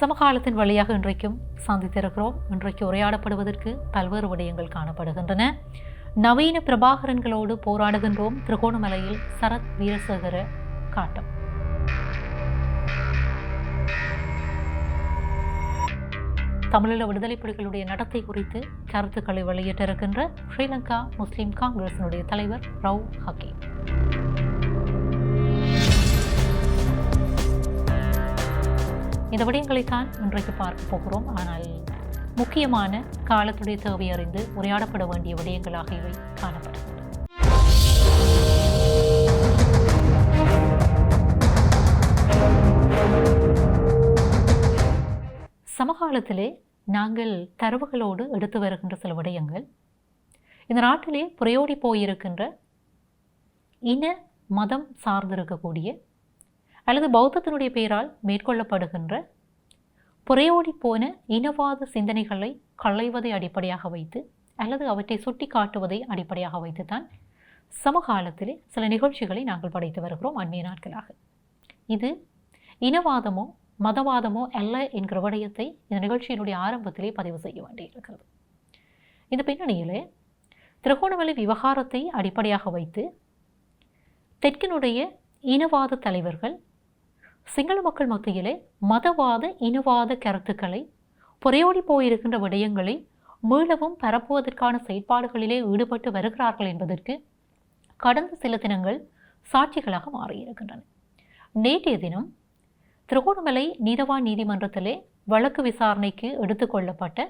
சமகாலத்தின் வழியாக இன்றைக்கும் சந்தித்திருக்கிறோம். இன்றைக்கு உரையாடப்படுவதற்கு பல்வேறு விடயங்கள் காணப்படுகின்றன. நவீன பிரபாகரன்களோடு போராடுகின்றோம். திருகோணமலையில் சரத் வீரசேகர காட்டம். தமிழீழ விடுதலை புலிகளுடைய நடத்தை குறித்து கருத்துக்களை வெளியிட்டிருக்கின்ற ஸ்ரீலங்கா முஸ்லிம் காங்கிரசினுடைய தலைவர் ரவு ஹக்கீம். இந்த விடயங்களைத்தான் இன்றைக்கு பார்க்க போகிறோம். ஆனால் முக்கியமான காலத்துடைய தேவை அறிந்து உரையாடப்பட வேண்டிய விடயங்களாக இவை காணப்படும் சமகாலத்திலே நாங்கள் தரவுகளோடு எடுத்து வருகின்ற சில விடயங்கள். இந்த நாட்டிலே புரையோடி போயிருக்கின்ற இன மதம் சார்ந்திருக்கக்கூடிய அல்லது பௌத்தத்தினுடைய பெயரால் மேற்கொள்ளப்படுகின்ற புறையோடி போன இனவாத சிந்தனைகளை களைவதை அடிப்படையாக வைத்து அல்லது அவற்றை சுட்டி காட்டுவதை அடிப்படையாக வைத்து தான் சமகாலத்திலே சில நிகழ்ச்சிகளை நாங்கள் படைத்து வருகிறோம் அண்மைய நாட்களாக. இது இனவாதமோ மதவாதமோ அல்ல என்கிற விடயத்தை இந்த நிகழ்ச்சியினுடைய ஆரம்பத்திலே பதிவு செய்ய வேண்டியிருக்கிறது. இந்த பின்னணியிலே திருகோணமலை விவகாரத்தை அடிப்படையாக வைத்து தெற்கினுடைய இனவாத தலைவர்கள் சிங்கள மக்கள் மத்தியிலே மதவாத இனவாத கருத்துக்களை புறையோடி போயிருக்கின்ற விடயங்களை மீளவும் பரப்புவதற்கான செயற்பாடுகளிலே ஈடுபட்டு வருகிறார்கள் என்பதற்கு கடந்த சில தினங்கள் சாட்சிகளாக மாறியிருக்கின்றன. நேற்றைய தினம் திருகோணமலை நீதவான் நீதிமன்றத்திலே வழக்கு விசாரணைக்கு எடுத்துக்கொள்ளப்பட்ட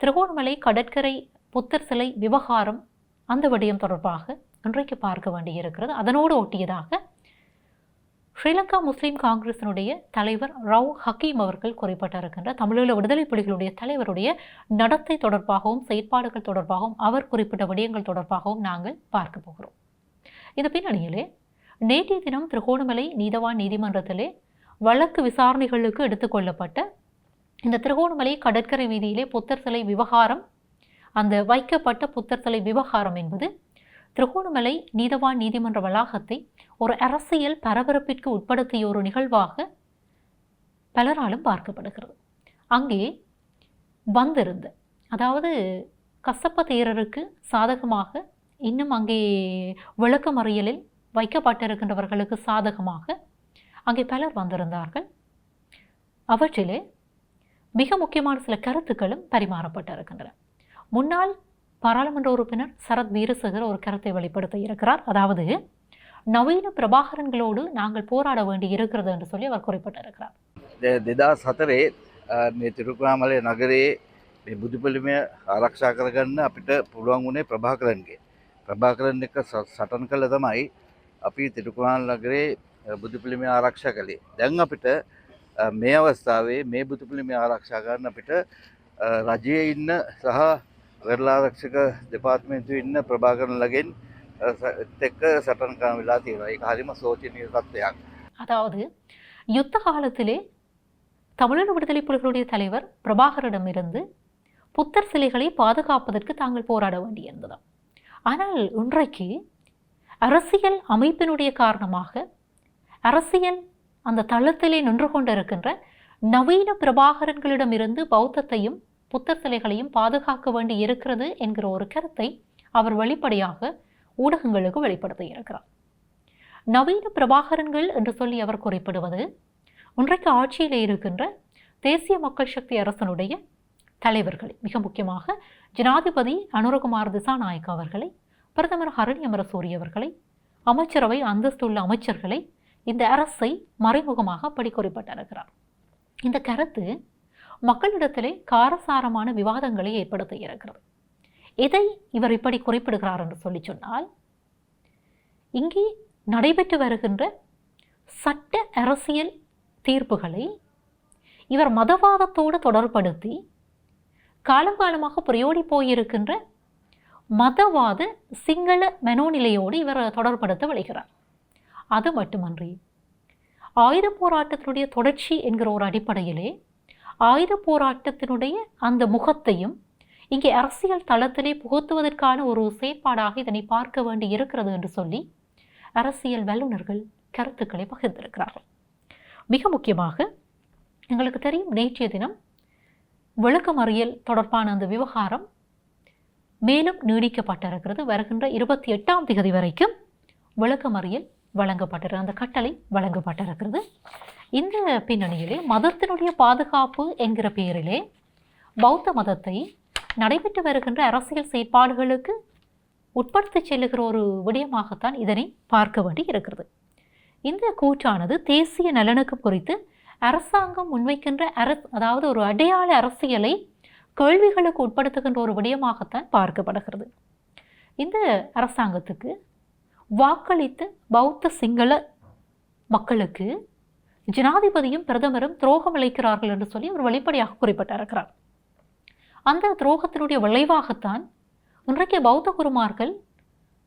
திருகோணமலை கடற்கரை புத்தர் சிலை விவகாரம் அந்த விடயம் தொடர்பாக இன்றைக்கு பார்க்க வேண்டியிருக்கிறது. அதனோடு ஒட்டியதாக ஸ்ரீலங்கா முஸ்லீம் காங்கிரசினுடைய தலைவர் ரவ் ஹக்கீம் அவர்கள் குறிப்பிட்டிருக்கின்ற தமிழீழ விடுதலை புலிகளுடைய தலைவருடைய நடத்தை தொடர்பாகவும் செயற்பாடுகள் தொடர்பாகவும் அவர் குறிப்பிட்ட விடயங்கள் தொடர்பாகவும் நாங்கள் பார்க்க போகிறோம். இந்த பின்னணியிலே நேற்றைய தினம் திருகோணமலை நீதவான் நீதிமன்றத்திலே வழக்கு விசாரணைகளுக்கு எடுத்துக்கொள்ளப்பட்ட இந்த திருகோணமலை கடற்கரை வீதியிலே புத்தர் சிலை விவகாரம் அந்த வைக்கப்பட்ட புத்தர் சிலை விவகாரம் என்பது திருகோணமலை நீதவான் நீதிமன்ற வளாகத்தை ஒரு அரசியல் பரபரப்பிற்கு உட்படுத்திய ஒரு நிகழ்வாக பலராலும் பார்க்கப்படுகிறது. அங்கே வந்திருந்த அதாவது கசப்ப தேரருக்கு சாதகமாக இன்னும் அங்கே விளக்கமறியலில் வைக்கப்பட்டிருக்கின்றவர்களுக்கு சாதகமாக அங்கே பலர் வந்திருந்தார்கள். அவற்றிலே மிக முக்கியமான சில கருத்துக்களும் பரிமாறப்பட்டிருக்கின்றன. முன்னாள் பாராளுமன்ற உறுப்பினர் சரத் வீரசேகர் ஒரு கருத்தை வெளிப்படுத்த இருக்கிறார் அதாவது நவீன பிரபாகரன்களோடு நாங்கள் போராட வேண்டி இருக்கிறது என்று சொல்லி அவர் குறிப்பிட்டிருக்கிறார் දෙදස් හතරේ මේ තිරුකුණාමලය නගරේ මේ බුදුපලිමය ආරක්ෂා කරගන්න අපිට පුළුවන් වුණේ ප්‍රභාකරන්ගේ. ප්‍රභාකරන් එක ස- සටන් කළ තමයි අපි තිරුකුණාල් නගරේ බුදුපිළිමය ආරක්ෂා කළේ. දැන් අපිට අ, මේ අවස්ථාවේ මේ බුදුපිළිමය ආරක්ෂා කරන්න අපිට අ, රජයේ ඉන්න සහ වෙරලාරක්ෂක දෙපාර්තමේන්තුවේ ඉන්න ප්‍රභාකරන්ලගෙන් අ, ස- එක්ක සටන් කරන වෙලා තියෙනවා. ඒක හරිම සෝචනීය තත්ත්වයක්. அதாவது யுத்த காலத்திலே தமிழக விடுதலை புலிகளுடைய தலைவர் பிரபாகரிடமிருந்து புத்தர் சிலைகளை பாதுகாப்பதற்கு தாங்கள் போராட வேண்டியிருந்ததாம் ஆனால் இன்றைக்கு அரசியல் அமைப்பினுடைய காரணமாக அரசியல் அந்த தளத்திலே நின்று கொண்டிருக்கின்ற நவீன பிரபாகரன்களிடமிருந்து பௌத்தத்தையும் புத்தர் சிலைகளையும் பாதுகாக்க வேண்டி இருக்கிறது என்கிற ஒரு கருத்தை அவர் வெளிப்படையாக ஊடகங்களுக்கு வெளிப்படுத்தி இருக்கிறார். நவீன பிரபாகரன்கள் என்று சொல்லி அவர் குறிப்பிடுவது இன்றைக்கு ஆட்சியில் இருக்கின்ற தேசிய மக்கள் சக்தி அரசனுடைய தலைவர்களை மிக முக்கியமாக ஜனாதிபதி அனுரகுமார் திசாநாயக் அவர்களை பிரதமர் ஹரணி அமரசூரி அவர்களை அமைச்சரவை அந்தஸ்துள்ள அமைச்சர்களை இந்த அரசை மறைமுகமாக அப்படி குறிப்பிட்டிருக்கிறார். இந்த கருத்து மக்களிடத்திலே காரசாரமான விவாதங்களை ஏற்படுத்த இருக்கிறது. எதை இவர் இப்படி குறிப்பிடுகிறார் என்று சொல்லி சொன்னால் இங்கே நடைபெற்று வருகின்ற சட்ட அரசியல் தீர்ப்புகளை இவர் மதவாதத்தோடு தொடர்படுத்தி காலங்காலமாக புரையோடி போயிருக்கின்ற மதவாத சிங்கள மனோநிலையோடு இவர் தொடர்படுத்த விளைகிறார் அது மட்டுமன்றி ஆயுத போராட்டத்தினுடைய தொடர்ச்சி என்கிற ஒரு அடிப்படையிலே ஆயுத போராட்டத்தினுடைய அந்த முகத்தையும் இங்கே அரசியல் தளத்திலே புகுத்துவதற்கான ஒரு செயற்பாடாக இதனை பார்க்க வேண்டி இருக்கிறது என்று சொல்லி அரசியல் வல்லுநர்கள் கருத்துக்களை பகிர்ந்திருக்கிறார்கள். மிக முக்கியமாக எங்களுக்கு தெரியும் நேற்றைய தினம் விளக்கமறியல் தொடர்பான அந்த விவகாரம் மேலும் நீடிக்கப்பட்டிருக்கிறது. வருகின்ற இருபத்தி எட்டாம் தேதி வரைக்கும் விளக்கமறியல் வழங்கப்பட்டிரு அந்த கட்டளை வழங்கப்பட்டிருக்கிறது. இந்த பின்னணியிலே மதத்தினுடைய பாதுகாப்பு என்கிற பெயரிலே பௌத்த மதத்தை நடைபெற்று வருகின்ற அரசியல் செயற்பாடுகளுக்கு உட்படுத்தி செல்லுகிற ஒரு விடயமாகத்தான் இதனை பார்க்க வேண்டி இருக்கிறது. இந்த கூற்றானது தேசிய நலனுக்கு குறித்து அரசாங்கம் முன்வைக்கின்ற அர அதாவது ஒரு அடையாள அரசியலை கேள்விகளுக்கு உட்படுத்துகின்ற ஒரு விடயமாகத்தான் பார்க்கப்படுகிறது. இந்த அரசாங்கத்துக்கு வாக்களித்த பௌத்த சிங்கள மக்களுக்கு ஜனாதிபதியும் பிரதமரும் துரோகம் அளிக்கிறார்கள் என்று சொல்லி ஒரு வெளிப்படையாக குறிப்பிட்டிருக்கிறார் அந்த துரோகத்தினுடைய விளைவாகத்தான் இன்றைக்கு பௌத்த குருமார்கள்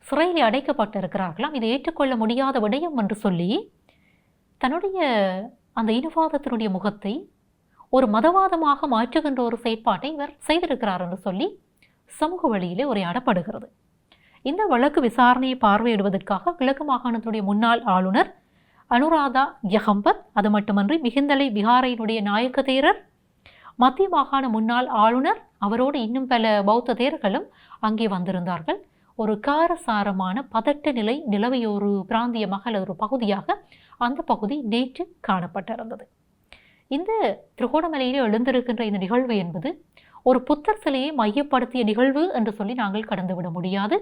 சிறையில் அடைக்கப்பட்டிருக்கிறார்களாம். இதை ஏற்றுக்கொள்ள முடியாத விடயம் என்று சொல்லி தன்னுடைய அந்த இனவாதத்தினுடைய முகத்தை ஒரு மதவாதமாக மாற்றுகின்ற ஒரு செயற்பாட்டை இவர் செய்திருக்கிறார் என்று சொல்லி சமூக வழியிலே உரையாடப்படுகிறது. இந்த வழக்கு விசாரணையை பார்வையிடுவதற்காக கிழக்கு மாகாணத்தினுடைய முன்னாள் ஆளுநர் அனுராதா யகம்பத் அது மட்டுமன்றி மிகுந்தலை விகாரையினுடைய நாயக்க தேரர் மத்திய மாகாண முன்னாள் ஆளுநர் அவரோடு இன்னும் பல பௌத்த தேர்களும் அங்கே வந்திருந்தார்கள். ஒரு காரசாரமான பதட்ட நிலை நிலவிய ஒரு பிராந்தியமாக அல்லது ஒரு பகுதியாக அந்த பகுதி நேற்று காணப்பட்டிருந்தது. இந்த திருகோணமலையிலே எழுந்திருக்கின்ற இந்த நிகழ்வு என்பது ஒரு புத்தர் சிலையை மையப்படுத்திய நிகழ்வு என்று சொல்லி நாங்கள் கடந்துவிட முடியாது.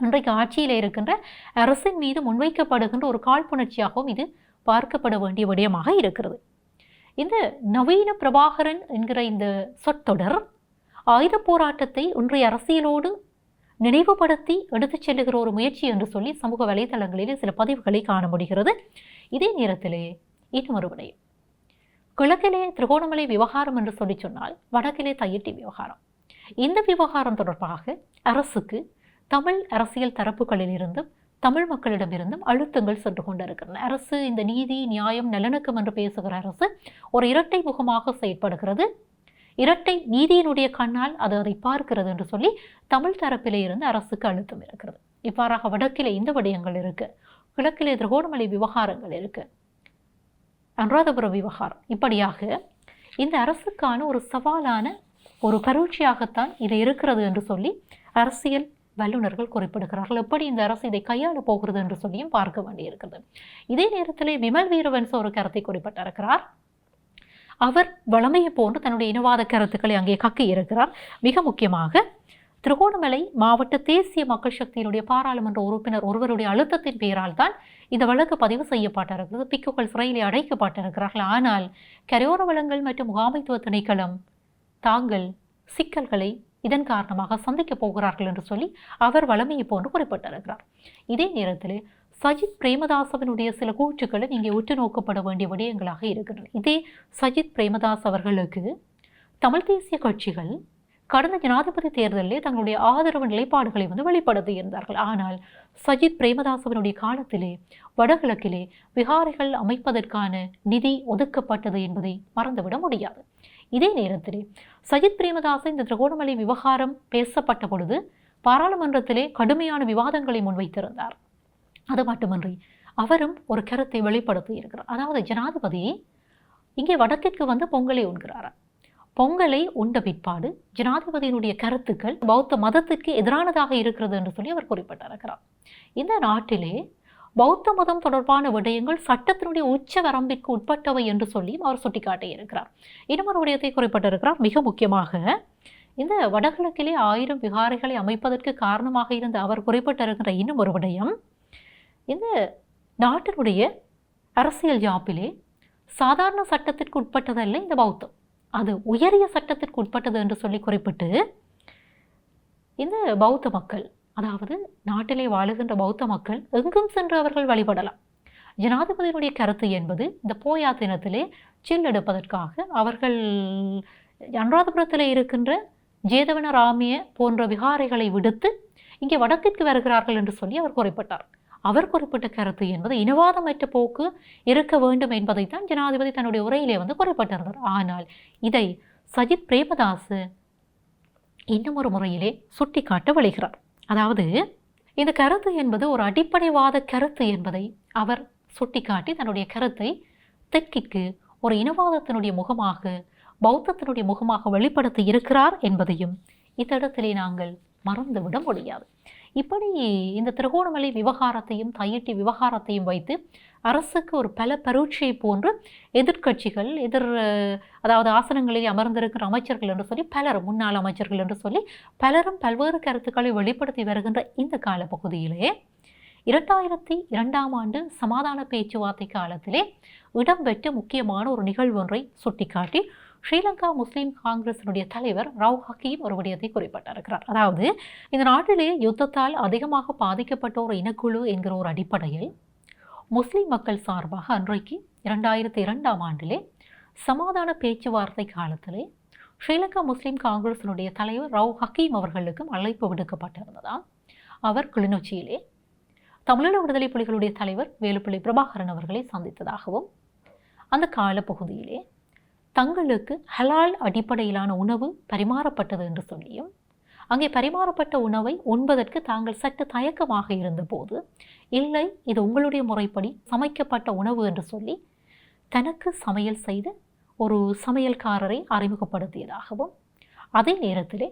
இன்றைக்கு ஆட்சியில் இருக்கின்ற அரசின் மீது முன்வைக்கப்படுகின்ற ஒரு காழ்ப்புணர்ச்சியாகவும் இது பார்க்கப்பட வேண்டிய விடயமாக இருக்கிறது. இந்த நவீன பிரபாகரன் என்கிற இந்த சொற்றொடர் ஆயுத போராட்டத்தை இன்றைய அரசியலோடு நினைவுபடுத்தி எடுத்துச் செல்லுகிற ஒரு முயற்சி என்று சொல்லி சமூக வலைதளங்களில் சில பதிவுகளை காண முடிகிறது. இதே நேரத்திலே இன்னொரு விடயம். கிழக்கிலே திருகோணமலை விவகாரம் என்று சொல்லி சொன்னால் வடக்கிலே தையிட்டி விவகாரம். இந்த விவகாரம் தொடர்பாக அரசுக்கு தமிழ் அரசியல் தரப்புகளிலிருந்தும் தமிழ் மக்களிடமிருந்தும் அழுத்தங்கள் சென்று கொண்டிருக்கின்றன. அரசு இந்த நீதி நியாயம் நலனுக்கும் என்று பேசுகிற அரசு ஒரு இரட்டை முகமாக செயற்படுகிறது. இரட்டை நீதியினுடைய கண்ணால் அது அதை பார்க்கிறது என்று சொல்லி தமிழ் தரப்பிலே இருந்து அரசுக்கு அழுத்தம் இருக்கிறது. இவ்வாறாக வடக்கிலே இந்த விடயங்கள் இருக்கு. கிழக்கிலே திருகோணமலை விவகாரங்கள் இருக்கு. அனுராதபுரம் விவகாரம். இப்படியாக இந்த அரசுக்கான ஒரு சவாலான ஒரு பரீட்சையாகத்தான் இது இருக்கிறது என்று சொல்லி அரசியல் வல்லுநர்கள் குறிப்பிடுகிறார்கள். எப்படி இந்த அரசு இதை கையாள போகிறது என்று சொல்லியும் பார்க்க வேண்டியிருக்கிறது. இதே நேரத்தில் விமல் வீரவன்ஸ் ஒரு கருத்தை குறிப்பிட்டிருக்கிறார். அவர் வளமையை போன்று தன்னுடைய இனவாத கருத்துக்களை அங்கே கக்கி இருக்கிறார். மிக முக்கியமாக திருகோணமலை மாவட்ட தேசிய மக்கள் சக்தியினுடைய பாராளுமன்ற உறுப்பினர் ஒருவருடைய அழுத்தத்தின் பெயரால் தான் இந்த வழக்கு பதிவு செய்யப்பட்டிருக்கிறது. பிக்குகள் சிறையிலே அடைக்கப்பட்டிருக்கிறார்கள். ஆனால் கரையோர வளங்கள் மற்றும் முகாமைத்துவ திணைக்களம் தாங்கள் சிக்கல்களை இதன் காரணமாக சந்திக்கப் போகிறார்கள் என்று சொல்லி அவர் வளமையை போன்று குறிப்பிட்டிருக்கிறார். இதே நேரத்தில் சஜித் பிரேமதாசவனுடைய சில கூற்றுக்களும் இங்கே உற்று நோக்கப்பட வேண்டிய விடயங்களாக இருக்கின்றன. இதே சஜித் பிரேமதாஸ் அவர்களுக்கு தமிழ் தேசிய கட்சிகள் கடந்த ஜனாதிபதி தேர்தலிலே தங்களுடைய ஆதரவு நிலைப்பாடுகளை வந்து வெளிப்படுத்தியிருந்தார்கள். ஆனால் சஜித் பிரேமதாசவனுடைய காலத்திலே வடகிழக்கிலே விகாரைகள் அமைப்பதற்கான நிதி ஒதுக்கப்பட்டது என்பதை மறந்துவிட முடியாது. இதே நேரத்தில் சஜித் பிரேமதாச இந்த திருகோணமலை விவகாரம் பேசப்பட்ட பொழுது பாராளுமன்றத்திலே கடுமையான விவாதங்களை முன்வைத்திருந்தார். அது மட்டுமன்றி அவரும் ஒரு கருத்தை வெளிப்படுத்தி இருக்கிறார் அதாவது ஜனாதிபதி இங்கே வடக்கிற்கு வந்து பொங்கலை உண்கிறார். பொங்கலை உண்ட பிற்பாடு ஜனாதிபதியினுடைய கருத்துக்கள் பௌத்த மதத்திற்கு எதிரானதாக இருக்கிறது என்று சொல்லி அவர் குறிப்பிட்டிருக்கிறார். இந்த நாட்டிலே பௌத்த மதம் தொடர்பான விடயங்கள் சட்டத்தினுடைய உச்ச வரம்பிற்கு உட்பட்டவை என்று சொல்லி அவர் சுட்டிக்காட்டியிருக்கிறார். இன்னொரு விடயத்தை குறிப்பிட்டிருக்கிறார். மிக முக்கியமாக இந்த வடகிழக்கிலே ஆயிரம் விகாரைகளை அமைப்பதற்கு காரணமாக இருந்த அவர் குறிப்பிட்டிருக்கிற இன்னும் ஒரு விடயம் இந்த நாட்டினுடைய அரசியல் யாப்பிலே சாதாரண சட்டத்திற்கு உட்பட்டதல்ல இந்த பௌத்தம். அது உயரிய சட்டத்திற்கு உட்பட்டது என்று சொல்லி குறிப்பிட்டு இந்த பௌத்த மக்கள் அதாவது நாட்டிலே வாழுகின்ற பௌத்த மக்கள் எங்கும் சென்று அவர்கள் வழிபடலாம். ஜனாதிபதியினுடைய கருத்து என்பது இந்த போயா தினத்திலே சில் எடுப்பதற்காக அவர்கள் அனுராதபுரத்தில் இருக்கின்ற ஜேதவன ராமிய போன்ற விகாரைகளை விடுத்து இங்கே வடக்கிற்கு வருகிறார்கள் என்று சொல்லி அவர் குறிப்பிட்டார். அவர் குறிப்பிட்ட கருத்து என்பது இனவாதமற்ற போக்கு இருக்க வேண்டும் என்பதைத்தான் ஜனாதிபதி தன்னுடைய உரையிலே வந்து குறிப்பிட்டிருந்தார். ஆனால் இதை சஜித் பிரேமதாஸ் இன்னும் ஒரு முறையிலே சுட்டிக்காட்ட வழிகிறார். அதாவது இந்த கருத்து என்பது ஒரு அடிப்படைவாத கருத்து என்பதை அவர் சுட்டிக்காட்டி தன்னுடைய கருத்தை தெற்கிக்கு ஒரு இனவாதத்தினுடைய முகமாக பௌத்தத்தினுடைய முகமாக வெளிப்படுத்தி இருக்கிறார் என்பதையும் இத்தடத்திலே நாங்கள் மறந்துவிட முடியாது. இப்படி இந்த திருகோணமலை விவகாரத்தையும் தையிட்டி விவகாரத்தையும் வைத்து அரசுக்கு ஒரு பல பரீட்சை போன்று எதிர்க்கட்சிகள் எதிர் அதாவது ஆசனங்களில் அமர்ந்திருக்கிற அமைச்சர்கள் என்று சொல்லி பலர் முன்னாள் அமைச்சர்கள் என்று சொல்லி பலரும் பல்வேறு கருத்துக்களை வெளிப்படுத்தி வருகின்ற இந்த காலப்பகுதியிலே இரண்டாயிரத்தி இரண்டாம் ஆண்டு சமாதான பேச்சுவார்த்தை காலத்திலே இடம்பெற்ற முக்கியமான ஒரு நிகழ்வு ஒன்றை சுட்டிக்காட்டி ஸ்ரீலங்கா முஸ்லீம் காங்கிரசினுடைய தலைவர் ரவ் ஹக்கீம் ஒரு விடயத்தை குறிப்பிட்டிருக்கிறார். அதாவது இந்த நாட்டிலே யுத்தத்தால் அதிகமாக பாதிக்கப்பட்ட ஒரு இனக்குழு என்கிற ஒரு அடிப்படையில் முஸ்லிம் மக்கள் சார்பாக அன்றைக்கு இரண்டாயிரத்தி இரண்டாம் ஆண்டிலே சமாதான பேச்சுவார்த்தை காலத்திலே ஸ்ரீலங்கா முஸ்லீம் காங்கிரசினுடைய தலைவர் ரவ் ஹக்கீம் அவர்களுக்கும் அழைப்பு விடுக்கப்பட்டிருந்ததால் அவர் கிளிநொச்சியிலே தமிழீழ விடுதலை புலிகளுடைய தலைவர் வேலுப்பிள்ளை பிரபாகரன் அவர்களை சந்தித்ததாகவும் அந்த காலப்பகுதியிலே தங்களுக்கு ஹலால் அடிப்படையிலான உணவு பரிமாறப்பட்டது என்று சொல்லியும் அங்கே பரிமாறப்பட்ட உணவை உண்பதற்கு தாங்கள் சற்று தயக்கமாக இருந்தபோது இல்லை இது உங்களுடைய முறைப்படி சமைக்கப்பட்ட உணவு என்று சொல்லி தனக்கு சமையல் செய்து ஒரு சமையல்காரரை அறிமுகப்படுத்தியதாகவும் அதே நேரத்திலே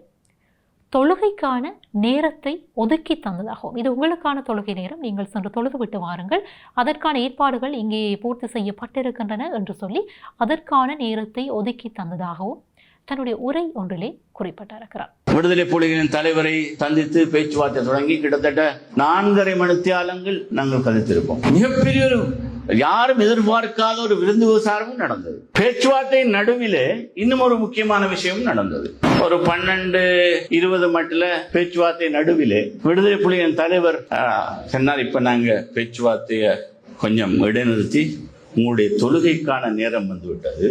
தொழுகைக்கான நேரத்தை ஒதுக்கி தந்ததாகவும் இது உங்களுக்கான தொழுகை நேரம் நீங்கள் சென்று தொழுது விட்டு வாருங்கள் அதற்கான ஏற்பாடுகள் இங்கே பூர்த்தி செய்யப்பட்டிருக்கின்றன என்று சொல்லி அதற்கான நேரத்தை ஒதுக்கி தந்ததாகவும் தன்னுடைய உரை ஒன்றிலே குறிப்பிட்டிருக்கிறார். விடுதலை புலிகளின் தலைவரை சந்தித்து பேச்சுவார்த்தை தொடங்கி கிட்டத்தட்ட நான்கரை மணித்தியாலங்கள் நாங்கள் கதைத்திருப்போம். மிகப்பெரிய ஒரு யாரும் எதிர்பார்க்காத ஒரு விருந்து விசாரமும் நடந்தது. பேச்சுவார்த்தை நடுவிலே இன்னும் ஒரு முக்கியமான விஷயமும் நடந்தது. ஒரு பன்னெண்டு இருபது மட்டில் பேச்சுவார்த்தை நடுவிலே விடுதலை புலிகளின் தலைவர் சொன்னார் இப்ப நாங்க பேச்சுவார்த்தையை கொஞ்சம் இடைநிறுத்தி உங்களுடைய தொழுகைக்கான நேரம் வந்துவிட்டது.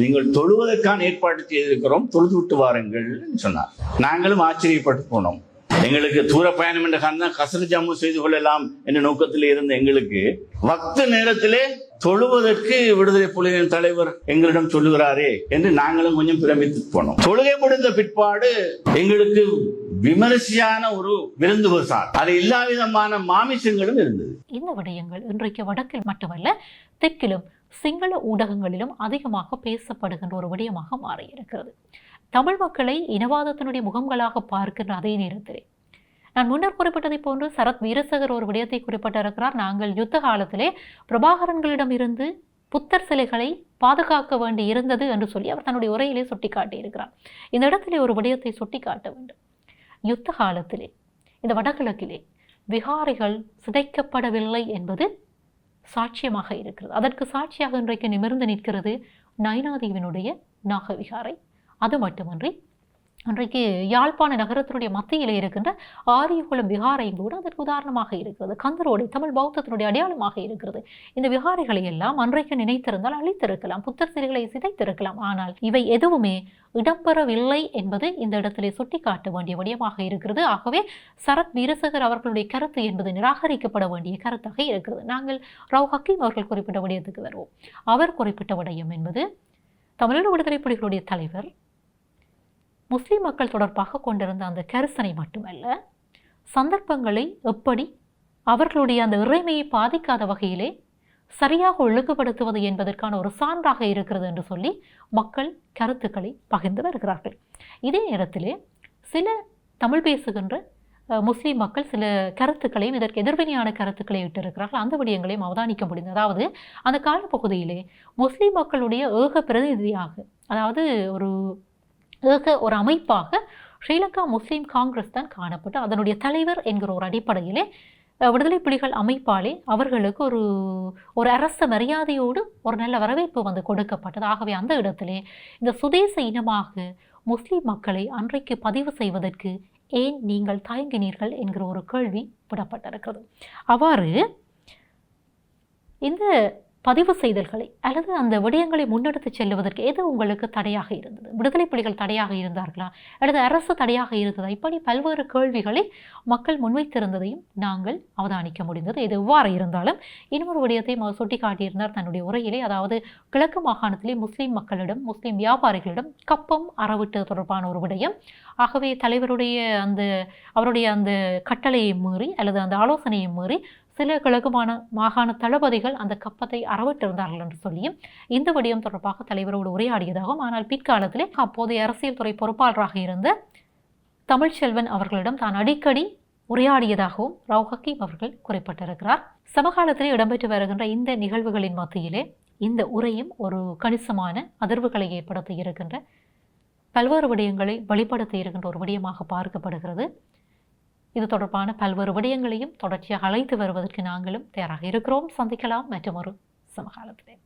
நீங்கள் தொழுவதற்கான ஏற்பாடு செய்திருக்கிறோம் தொழுது விட்டு வாருங்கள் சொன்னார். நாங்களும் ஆச்சரியப்பட்டு போனோம். எங்களுக்கு தூர பயணம் என்ற காரணம் கசரு ஜாமு செய்து கொள்ளலாம் என்ற நோக்கத்தில் இருந்த எங்களுக்கு வக்த நேரத்திலே தொழுவதற்கு விடுதலை புலிகளின் தலைவர் எங்களிடம் சொல்லுகிறாரே என்று நாங்களும் கொஞ்சம் பிரமித்து போனோம். தொழுகை முடிந்த பிற்பாடு எங்களுக்கு விமரிசையான ஒரு விருந்து சார் அது எல்லா விதமான மாமிசங்களும் இருந்தது. இந்த விடயங்கள் இன்றைக்கு வடக்கில் மட்டுமல்ல தெற்கிலும் சிங்கள ஊடகங்களிலும் அதிகமாக பேசப்படுகின்ற ஒரு விடயமாக மாறியிருக்கிறது. தமிழ் மக்களை இனவாதத்தினுடைய முகங்களாக பார்க்கின்ற அதே நேரத்திலே. நான் முன்னர் குறிப்பிட்டதை போன்று சரத் வீரசகர் ஒரு விடயத்தை குறிப்பிட்டிருக்கிறார். நாங்கள் யுத்த காலத்திலே பிரபாகரன்களிடம் இருந்து புத்தர் சிலைகளை பாதுகாக்க வேண்டி இருந்தது என்று சொல்லி அவர் தன்னுடைய உரையிலே சுட்டிக்காட்டியிருக்கிறார். இந்த இடத்திலே ஒரு விடயத்தை சுட்டிக்காட்ட வேண்டும். யுத்த காலத்திலே இந்த வடகிழக்கிலே விகாரிகள் சிதைக்கப்படவில்லை என்பது சாட்சியமாக இருக்கிறது. அதற்கு சாட்சியாக இன்றைக்கு நிமிர்ந்து நிற்கிறது நயனாதேவினுடைய நாகவிகாரை. அது மட்டுமன்றி அன்றைக்கு யாழ்ப்பாண நகரத்தினுடைய மத்தியிலே இருக்கின்ற ஆரியகுளம் விகாரையும் கூட அதற்கு உதாரணமாக இருக்கிறது. கந்தரோடை தமிழ் பௌத்தத்தினுடைய அடையாளமாக இருக்கிறது. இந்த விகாரைகளை எல்லாம் அன்றைக்கு நினைத்திருந்தால் அழித்திருக்கலாம் புத்தர் சிலைகளை சிதைத்திருக்கலாம். ஆனால் இவை எதுவுமே இடம்பெறவில்லை என்பது இந்த இடத்திலே சுட்டிக்காட்ட வேண்டிய விடயமாக இருக்கிறது. ஆகவே சரத் வீரசகர் அவர்களுடைய கருத்து என்பது நிராகரிக்கப்பட வேண்டிய கருத்தாக இருக்கிறது. நாங்கள் ரவு ஹக்கீம் அவர்கள் குறிப்பிட்ட விடயத்துக்கு வருவோம். அவர் குறிப்பிட்ட விடயம் என்பது தமிழீழ விடுதலை புலிகளுடைய தலைவர் முஸ்லீம் மக்கள் தொடர்பாக கொண்டிருந்த அந்த கரிசனை மட்டுமல்ல சந்தர்ப்பங்களை எப்படி அவர்களுடைய அந்த இறைமையை பாதிக்காத வகையிலே சரியாக ஒழுங்குபடுத்துவது என்பதற்கான ஒரு சான்றாக இருக்கிறது என்று சொல்லி மக்கள் கருத்துக்களை பகிர்ந்து வருகிறார்கள். இதே நேரத்திலே சில தமிழ் பேசுகின்ற முஸ்லீம் மக்கள் சில கருத்துக்களையும் இதற்கு எதிர்வினையான கருத்துக்களை இட்டிருக்கிறார்கள். அந்த விடயங்களையும் அவதானிக்க முடிந்தது. அதாவது அந்த காலப்பகுதியிலே முஸ்லீம் மக்களுடைய ஏக பிரதிநிதியாக அதாவது ஒரு ஒரு அமைப்பாக ஸ்ரீலங்கா முஸ்லீம் காங்கிரஸ் தான் காணப்பட்டு அதனுடைய தலைவர் என்கிற ஒரு அடிப்படையிலே விடுதலை புலிகள் அமைப்பாலே அவர்களுக்கு ஒரு ஒரு அரச மரியாதையோடு ஒரு நல்ல வரவேற்பு வந்து கொடுக்கப்பட்டது. ஆகவே அந்த இடத்திலே இந்த சுதேச இனமாக முஸ்லீம் மக்களை அன்றைக்கு பதிவு செய்வதற்கு ஏன் நீங்கள் தயங்கினீர்கள் என்கிற ஒரு கேள்வி விடப்பட்டிருக்கிறது. அவ்வாறு இந்த பதிவு செய்தல்களை அல்லது அந்த விடயங்களை முன்னெடுத்து செல்லுவதற்கு எது உங்களுக்கு தடையாக இருந்தது? விடுதலை புலிகள் தடையாக இருந்தார்களா? அல்லது அரசு தடையாக இருந்ததா? இப்படி பல்வேறு கேள்விகளை மக்கள் முன்வைத்திருந்ததையும் நாங்கள் அவதானிக்க முடிந்தது. இது எவ்வாறு இருந்தாலும் இன்னொரு விடயத்தை அவர் சுட்டிக்காட்டியிருந்தார் தன்னுடைய உரையிலே. அதாவது கிழக்கு மாகாணத்திலே முஸ்லீம் மக்களிடம் முஸ்லீம் வியாபாரிகளிடம் கப்பம் அறவிட்டு தொடர்பான ஒரு விடயம். ஆகவே தலைவருடைய அந்த அவருடைய அந்த கட்டளையை மீறி அல்லது அந்த ஆலோசனையை மீறி சில கிழக்குமான மாகாண தளபதிகள் அந்த கப்பத்தை அறவிட்டிருந்தார்கள் என்று சொல்லியும் இந்த விடயம் தொடர்பாக தலைவரோடு உரையாடியதாகவும் ஆனால் பிற்காலத்திலே அப்போதைய அரசியல் துறை பொறுப்பாளராக இருந்த தமிழ்ச்செல்வன் அவர்களிடம் தான் அடிக்கடி உரையாடியதாகவும் ரவுஹக்கீம் அவர்கள் குறிப்பிட்டிருக்கிறார். சமகாலத்திலே இடம்பெற்று வருகின்ற இந்த நிகழ்வுகளின் மத்தியிலே இந்த உரையும் ஒரு கணிசமான அதிர்வுகளை ஏற்படுத்தி இருக்கின்ற பல்வேறு விடயங்களை வெளிப்படுத்தி இருக்கின்ற ஒரு விடயமாக பார்க்கப்படுகிறது. இது தொடர்பான பல்வேறு விடயங்களையும் தொடர்ச்சியாக அழைத்து வருவதற்கு நாங்களும் தயாராக இருக்கிறோம். சந்திக்கலாம் மற்றும் ஒரு சமகாலத்திலே.